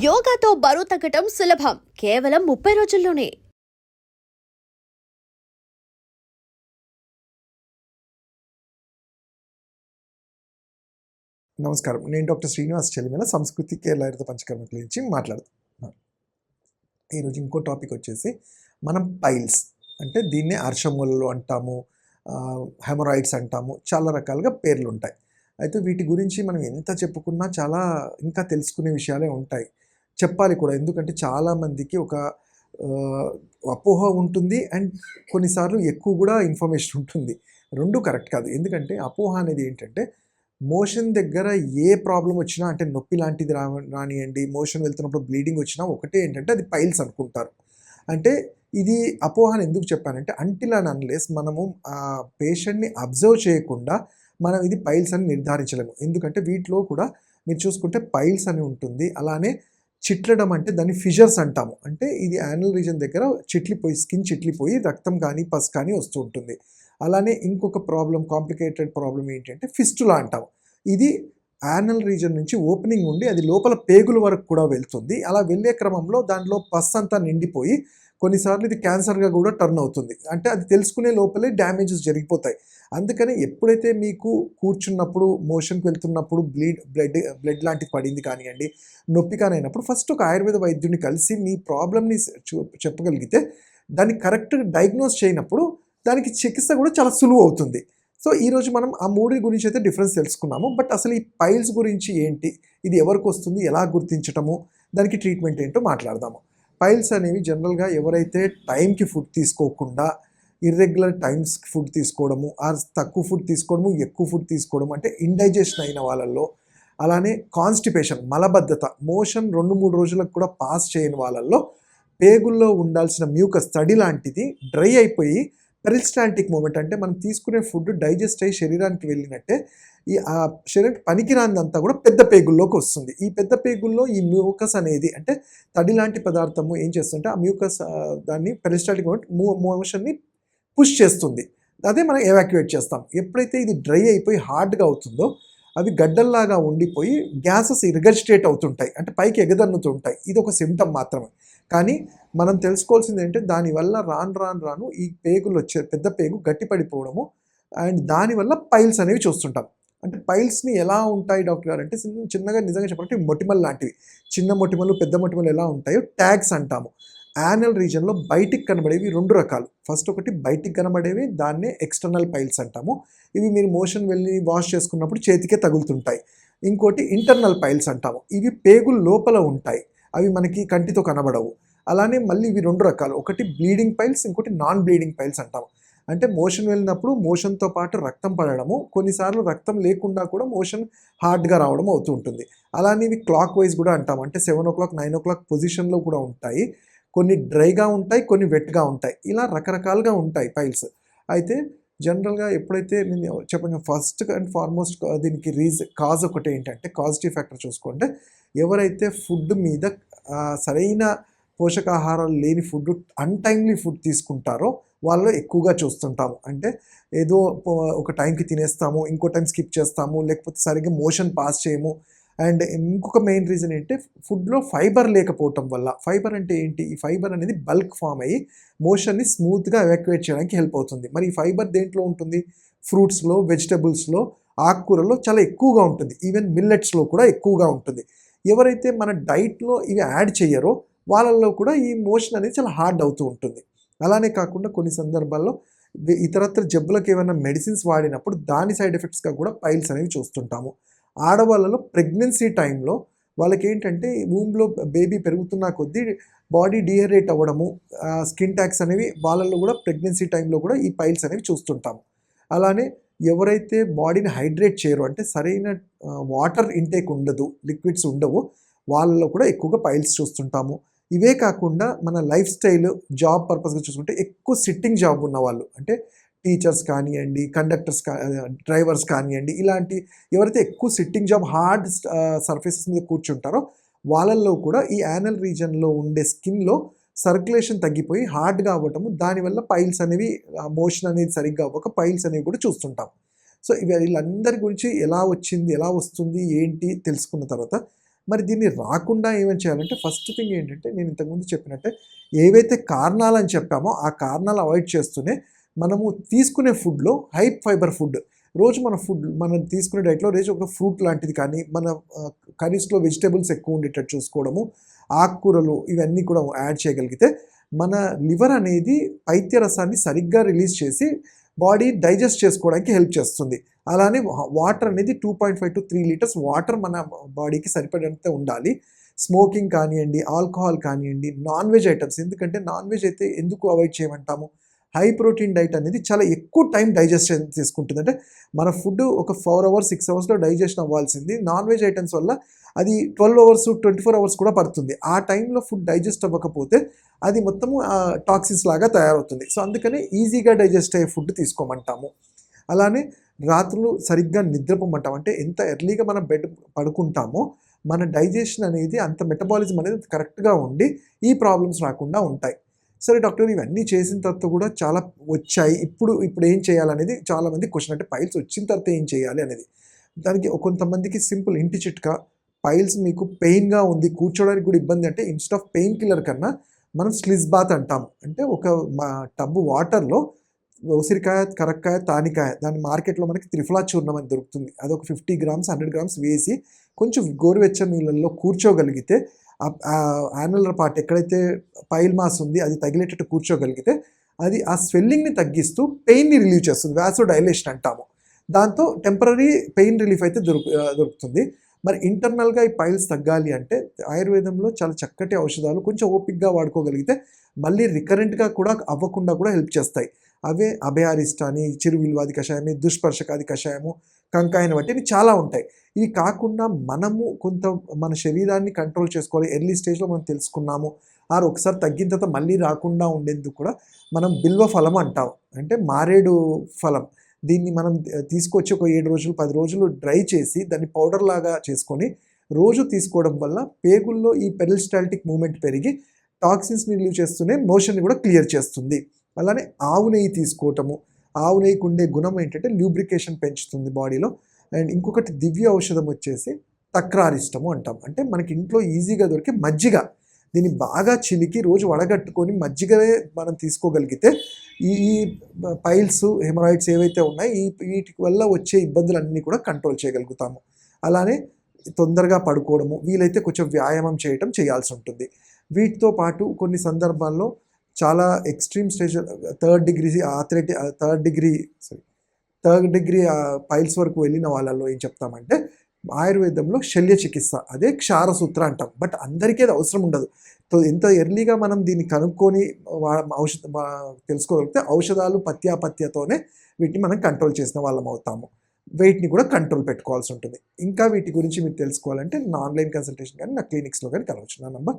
యోగాతో బరువు తగ్గటం సులభం. కేవలం ముప్పై రోజుల్లోనే. నమస్కారం. నేను డాక్టర్ శ్రీనివాస్ చెలిమేల సంస్కృతి కేరళ హరిత పంచకర్మ గురించి మాట్లాడుతున్నాను ఈరోజు ఇంకో టాపిక్ వచ్చేసి మనం పైల్స్. అంటే దీన్నే అర్షములు అంటాము హెమరాయిడ్స్ అంటాము చాలా రకాలుగా పేర్లు ఉంటాయి అయితే వీటి గురించి మనం ఎంత చెప్పుకున్నా చాలా ఇంకా తెలుసుకునే విషయాలే ఉంటాయి. చెప్పాలి కూడా. ఎందుకంటే చాలామందికి ఒక అపోహ ఉంటుంది అండ్ కొన్నిసార్లు ఎక్కువ కూడా ఇన్ఫర్మేషన్ ఉంటుంది. రెండు కరెక్ట్ కాదు. ఎందుకంటే అపోహ అనేది ఏంటంటే మోషన్ దగ్గర ఏ ప్రాబ్లం వచ్చినా అంటే నొప్పి లాంటిది రా రానియండి మోషన్ వెళ్తున్నప్పుడు బ్లీడింగ్ వచ్చినా ఒకటే ఏంటంటే అది పైల్స్ అనుకుంటారు. అంటే ఇది అపోహను ఎందుకు చెప్పానంటే అంటిల్ అండ్ అన్లెస్ మనము ఆ పేషెంట్ని అబ్జర్వ్ చేయకుండా మనం ఇది పైల్స్ అని నిర్ధారించలేము. ఎందుకంటే వీటిలో కూడా మీరు చూసుకుంటే పైల్స్ అని ఉంటుంది. అలానే చిట్లడం అంటే దాన్ని ఫిజర్స్ అంటాము. అంటే ఇది యానల్ రీజన్ దగ్గర చిట్లిపోయి స్కిన్ చిట్లిపోయి రక్తం కానీ పస్ కానీ వస్తూ ఉంటుంది. అలానే ఇంకొక ప్రాబ్లం కాంప్లికేటెడ్ ప్రాబ్లం ఏంటంటే ఫిస్టులా అంటాము. ఇది యానల్ రీజన్ నుంచి ఓపెనింగ్ ఉండి అది లోపల పేగుల వరకు కూడా వెళ్తుంది. అలా వెళ్ళే క్రమంలో దాంట్లో పస్ అంతా నిండిపోయి కొన్నిసార్లు ఇది క్యాన్సర్గా కూడా టర్న్ అవుతుంది. అంటే అది తెలుసుకునే లోపలే డ్యామేజెస్ జరిగిపోతాయి. అందుకని ఎప్పుడైతే మీకు కూర్చున్నప్పుడు మోషన్కి వెళ్తున్నప్పుడు బ్లీడ్ బ్లడ్ బ్లడ్ లాంటిది పడింది కానివ్వండి నొప్పి కానైనప్పుడు ఫస్ట్ ఒక ఆయుర్వేద వైద్యుడిని కలిసి మీ ప్రాబ్లమ్ని చూ- చెప్పగలిగితే దాన్ని కరెక్ట్ డయాగ్నోస్ చేయనప్పుడు దానికి చికిత్స కూడా చాలా సులువు అవుతుంది. సో ఈరోజు మనం ఆ మూడి గురించి అయితే డిఫరెన్స్ తెలుసుకున్నాము. బట్ అసలు ఈ పైల్స్ గురించి ఏంటి ఇది ఎవరికి వస్తుంది ఎలా గుర్తించటము దానికి ట్రీట్మెంట్ ఏంటో మాట్లాడదాము. పైల్స్ అనేవి జనరల్గా ఎవరైతే టైంకి ఫుడ్ తీసుకోకుండా ఇర్రెగ్యులర్ టైమ్స్ ఫుడ్ తీసుకోవడము ఆర్ తక్కువ ఫుడ్ తీసుకోవడము ఎక్కువ ఫుడ్ తీసుకోవడం అంటే ఇండైజెషన్ అయిన వాళ్ళల్లో అలానే కాన్స్టిపేషన్ మలబద్ధత మోషన్ రెండు మూడు రోజులకు కూడా పాస్ చేయని వాళ్ళల్లో పేగుల్లో ఉండాల్సిన మ్యూకస్ తడి లాంటిది డ్రై అయిపోయి పెరిస్టాంటిక్ మూమెంట్ అంటే మనం తీసుకునే ఫుడ్ డైజెస్ట్ అయ్యి శరీరానికి వెళ్ళినట్టే ఈ ఆ శరీరం పనికిరానిదంతా కూడా పెద్ద పేగుల్లోకి వస్తుంది. ఈ పెద్ద పేగుల్లో ఈ మ్యూకస్ అనేది అంటే తడి లాంటి పదార్థము ఏం చేస్తుంటే ఆ మ్యూకస్ దాన్ని పెరిస్టాటిక్ మూమెంట్ మోషన్ని పుష్ చేస్తుంది. అదే మనం ఎవాక్యుయేట్ చేస్తాం. ఎప్పుడైతే ఇది డ్రై అయిపోయి హార్డ్గా అవుతుందో అవి గడ్డల్లాగా ఉండిపోయి గ్యాసెస్ ఇరిగజిటేట్ అవుతుంటాయి. అంటే పైకి ఎగదన్నుతుంటాయి. ఇది ఒక సిమ్టమ్ మాత్రమే. కానీ మనం తెలుసుకోవాల్సింది ఏంటంటే దానివల్ల రాను రాను రాను ఈ పేగులు వచ్చే పెద్ద పేగు గట్టిపడిపోవడము అండ్ దానివల్ల పైల్స్ అనేవి చూస్తుంటాం. అంటే పైల్స్ని ఎలా ఉంటాయి డాక్టర్ గారు అంటే చిన్నగా నిజంగా చెప్పాలంటే మొటిమల్ లాంటివి. చిన్న మొటిమలు పెద్ద మొటిమలు ఎలా ఉంటాయో ట్యాగ్స్ అంటాము. యానల్ రీజన్లో బయటికి కనబడేవి రెండు రకాలు. ఫస్ట్ ఒకటి బయటికి కనబడేవి దాన్నే ఎక్స్టర్నల్ పైల్స్ అంటాము. ఇవి మీరు మోషన్ వెళ్ళి వాష్ చేసుకున్నప్పుడు చేతికే తగులుతుంటాయి. ఇంకోటి ఇంటర్నల్ పైల్స్ అంటాము. ఇవి పేగులు లోపల ఉంటాయి. అవి మనకి కంటితో కనబడవు. అలానే మళ్ళీ ఇవి రెండు రకాలు. ఒకటి బ్లీడింగ్ పైల్స్ ఇంకోటి నాన్ బ్లీడింగ్ పైల్స్ అంటాము అంటే మోషన్ వెళ్ళినప్పుడు మోషన్తో పాటు రక్తం పడడము కొన్నిసార్లు రక్తం లేకుండా కూడా మోషన్ హార్డ్గా రావడం అవుతూ ఉంటుంది. అలానే ఇవి క్లాక్ వైజ్ కూడా అంటాం. అంటే seven o'clock nine o'clock పొజిషన్లో కూడా ఉంటాయి. కొన్ని డ్రైగా ఉంటాయి కొన్ని వెట్గా ఉంటాయి. ఇలా రకరకాలుగా ఉంటాయి పైల్స్. అయితే జనరల్గా ఎప్పుడైతే నేను చెప్పండి ఫస్ట్ అండ్ ఫార్మోస్ట్ దీనికి రీజ్ కాజ్ ఒకటి ఏంటంటే కాజిటివ్ ఫ్యాక్టర్ చూసుకుంటే ఎవరైతే ఫుడ్ మీద సరైన పోషకాహారాలు లేని ఫుడ్ అన్టైమ్లీ ఫుడ్ తీసుకుంటారో వాళ్ళు ఎక్కువగా చూస్తుంటాము. అంటే ఏదో ఒక టైంకి తినేస్తాము ఇంకో టైం స్కిప్ చేస్తాము లేకపోతే సరిగ్గా మోషన్ పాస్ చేయము అండ్ ఇంకొక మెయిన్ రీజన్ ఏంటి? ఫుడ్లో ఫైబర్ లేకపోవటం వల్ల. ఫైబర్ అంటే ఏంటి? ఈ ఫైబర్ అనేది బల్క్ ఫామ్ అయ్యి మోషన్ని స్మూత్గా ఎవాక్యువేట్ చేయడానికి హెల్ప్ అవుతుంది. మరి ఈ ఫైబర్ దేంట్లో ఉంటుంది? ఫ్రూట్స్లో వెజిటబుల్స్లో ఆకుకూరలో చాలా ఎక్కువగా ఉంటుంది. ఈవెన్ మిల్లెట్స్లో కూడా ఎక్కువగా ఉంటుంది. ఎవరైతే మన డైట్లో ఇవి యాడ్ చేయరో వాళ్ళల్లో కూడా ఈ మోషన్ అనేది చాలా హార్డ్ అవుతూ ఉంటుంది. అలానే కాకుండా కొన్ని సందర్భాల్లో ఇతరత్ర జబ్బులకు ఏమైనా మెడిసిన్స్ వాడినప్పుడు దాని సైడ్ ఎఫెక్ట్స్గా కూడా పైల్స్ అనేవి చూస్తుంటాము. ఆడవాళ్ళలో ప్రెగ్నెన్సీ టైంలో వాళ్ళకి ఏంటంటే వూమ్లో బేబీ పెరుగుతున్న కొద్దీ బాడీ డిహైడ్రేట్ అవ్వడము స్కిన్ ట్యాక్స్ అనేవి వాళ్ళల్లో కూడా ప్రెగ్నెన్సీ టైంలో కూడా ఈ పైల్స్ అనేవి చూస్తుంటాము. అలానే ఎవరైతే బాడీని హైడ్రేట్ చేయరు అంటే సరైన వాటర్ ఇంటేక్ ఉండదు లిక్విడ్స్ ఉండవు వాళ్ళలో కూడా ఎక్కువగా పైల్స్ చూస్తుంటాము. ఇవే కాకుండా మన లైఫ్ స్టైల్ జాబ్ పర్పస్గా చూసుకుంటే ఎక్కువ సిట్టింగ్ జాబ్ ఉన్నవాళ్ళు అంటే టీచర్స్ కానివ్వండి కండక్టర్స్ కా డ్రైవర్స్ కానివ్వండి ఇలాంటి ఎవరైతే ఎక్కువ సిట్టింగ్ జాబ్ హార్డ్ సర్ఫేసెస్ మీద కూర్చుంటారో వాళ్ళల్లో కూడా ఈ యానల్ రీజన్లో ఉండే స్కిన్లో సర్క్యులేషన్ తగ్గిపోయి హార్డ్గా అవ్వటము దానివల్ల పైల్స్ అనేవి మోషన్ అనేది సరిగ్గా అవ్వక పైల్స్ అనేవి కూడా చూస్తుంటాం. సో ఇవి వీళ్ళందరి గురించి ఎలా వచ్చింది ఎలా వస్తుంది ఏంటి తెలుసుకున్న తర్వాత మరి దీన్ని రాకుండా ఏమని చేయాలంటే ఫస్ట్ థింగ్ ఏంటంటే నేను ఇంతకుముందు చెప్పినట్టే ఏవైతే కారణాలు అని చెప్పామో ఆ కారణాలు అవాయిడ్ చేస్తూనే మనము తీసుకునే ఫుడ్లో హై ఫైబర్ ఫుడ్ రోజు మన ఫుడ్ మనం తీసుకునే డైట్లో రోజు ఒక ఫ్రూట్ లాంటిది కానీ మన కర్రీస్లో వెజిటేబుల్స్ ఎక్కువ ఉండేటట్టు చూసుకోవడము ఆకుకూరలు ఇవన్నీ కూడా యాడ్ చేయగలిగితే మన లివర్ అనేది పైత్య రసాన్ని సరిగ్గా రిలీజ్ చేసి బాడీ డైజెస్ట్ చేసుకోవడానికి హెల్ప్ చేస్తుంది. అలానే వాటర్ అనేది two point five to three litres water మన బాడీకి సరిపడంత ఉండాలి. స్మోకింగ్ కానివ్వండి ఆల్కహాల్ కానివ్వండి నాన్ వెజ్ ఐటమ్స్ ఎందుకంటే నాన్ వెజ్ అయితే ఎందుకు అవాయిడ్ చేయమంటాము? హై ప్రోటీన్ డైట్ అనేది చాలా ఎక్కువ టైం డైజెషన్ తీసుకుంటుంది. అంటే మన ఫుడ్ ఒక ఫోర్ అవర్స్ సిక్స్ అవర్స్లో డైజెషన్ అవ్వాల్సింది. నాన్ వెజ్ ఐటమ్స్ వల్ల అది twelve hours twenty four hours కూడా పడుతుంది. ఆ టైంలో ఫుడ్ డైజెస్ట్ అవ్వకపోతే అది మొత్తము టాక్సిన్స్ లాగా తయారవుతుంది. సో అందుకనే ఈజీగా డైజెస్ట్ అయ్యే ఫుడ్ తీసుకోమంటాము. అలానే రాత్రులు సరిగ్గా నిద్రపోమంటాం అంటే ఎంత ఎర్లీగా మనం బెడ్ పడుకుంటామో మన డైజెషన్ అనేది అంత మెటబాలిజం అనేది కరెక్ట్గా ఉండి ఈ ప్రాబ్లమ్స్ రాకుండా ఉంటాయి. సరే డాక్టర్ ఇవన్నీ చేసిన తర్వాత కూడా చాలా వచ్చాయి. ఇప్పుడు ఇప్పుడు ఏం చేయాలనేది చాలామంది క్వశ్చన్ అంటే పైల్స్ వచ్చిన తర్వాత ఏం చేయాలి అనేది. దానికి కొంతమందికి సింపుల్ ఇంటి చిట్కా పైల్స్ మీకు పెయిన్గా ఉంది కూర్చోడానికి కూడా ఇబ్బంది అంటే ఇన్స్టెడ్ ఆఫ్ పెయిన్ కిల్లర్ కన్నా మనం స్లిజ్ బాత్ అంటాం అంటే ఒక మా టబ్ వాటర్లో ఉసిరికాయ కరక్కాయ తానికాయ దాని మార్కెట్లో మనకి త్రిఫలా చూర్ణం అని దొరుకుతుంది. అది ఒక ఫిఫ్టీ గ్రామ్స్ హండ్రెడ్ గ్రామ్స్ వేసి కొంచెం గోరువెచ్చ నీళ్ళల్లో కూర్చోగలిగితే యానులర్ పార్ట్ ఎక్కడైతే పైల్ మాస్ ఉంది అది తగిలేటట్టు కూర్చోగలిగితే అది ఆ స్వెల్లింగ్ని తగ్గిస్తూ పెయిన్ని రిలీవ్ చేస్తుంది. వ్యాసో డైలేషన్ అంటాము. దాంతో టెంపరీ పెయిన్ రిలీఫ్ అయితే దొరుకు దొరుకుతుంది. మరి ఇంటర్నల్గా ఈ పైల్స్ తగ్గాలి అంటే ఆయుర్వేదంలో చాలా చక్కటి ఔషధాలు కొంచెం ఓపిక్గా వాడుకోగలిగితే మళ్ళీ రికరెంట్గా కూడా అవ్వకుండా కూడా హెల్ప్ చేస్తాయి. అవే అభయారిష్టాని చిరువిల్వాది కషాయమే దుష్పర్శకాది కషాయము కంకాయన బట్టి ఇవి చాలా ఉంటాయి. ఇవి కాకుండా మనము కొంత మన శరీరాన్ని కంట్రోల్ చేసుకోవాలి. ఎర్లీ స్టేజ్లో మనం తెలుసుకున్నాము. ఆరు ఒకసారి తగ్గిన తర్వాత మళ్ళీ రాకుండా ఉండేందుకు కూడా మనం బిల్వ ఫలం అంటాం. అంటే మారేడు ఫలం. దీన్ని మనం తీసుకొచ్చి ఒక ఏడు రోజులు పది రోజులు డ్రై చేసి దాన్ని పౌడర్ లాగా చేసుకొని రోజు తీసుకోవడం వల్ల పేగుల్లో ఈ పెరిస్టాల్టిక్ మూమెంట్ పెరిగి టాక్సిన్స్ని రిలీవ్ చేస్తూనే మోషన్ని కూడా క్లియర్ చేస్తుంది. అలానే ఆవు నెయ్యి తీసుకోవటము ఆవు నెయ్యికి ఉండే గుణం ఏంటంటే ల్యూబ్రికేషన్ పెంచుతుంది బాడీలో అండ్ ఇంకొకటి దివ్య ఔషధం వచ్చేసి తక్రారిష్టము అంటాం. అంటే మనకి ఇంట్లో ఈజీగా దొరికే మజ్జిగ. దీన్ని బాగా చిలికి రోజు వడగట్టుకొని మజ్జిగనే మనం తీసుకోగలిగితే ఈ ఈ పైల్స్ హెమరాయిడ్స్ ఏవైతే ఉన్నాయో ఈ వీటి వల్ల వచ్చే ఇబ్బందులన్నీ కూడా కంట్రోల్ చేయగలుగుతాము. అలానే తొందరగా పడుకోవడము వీలైతే కొంచెం వ్యాయామం చేయటం చేయాల్సి ఉంటుంది. వీటితో పాటు కొన్ని సందర్భాల్లో చాలా extreme stage third degree ఆథరైటి third degree sorry third degree piles వరకు వెళ్ళిన వాళ్ళలో ఏం చెప్తామంటే ఆయుర్వేదంలో శల్య చికిత్స అదే క్షారసూత్ర అంటాం. బట్ అందరికీ అది అవసరం ఉండదు. సో ఎంత ఎర్లీగా మనం దీన్ని కనుక్కొని ఔషధ తెలుసుకోగలిగితే ఔషధాలు పత్యాపత్యతోనే వీటిని మనం కంట్రోల్ చేసిన వాళ్ళం అవుతాము. వెయిట్ని కూడా కంట్రోల్ పెట్టుకోవాల్సి ఉంటుంది. ఇంకా వీటి గురించి మీరు తెలుసుకోవాలంటే నా ఆన్లైన్ కన్సల్టేషన్ కానీ నా క్లినిక్స్లో కానీ కలవచ్చు. నా number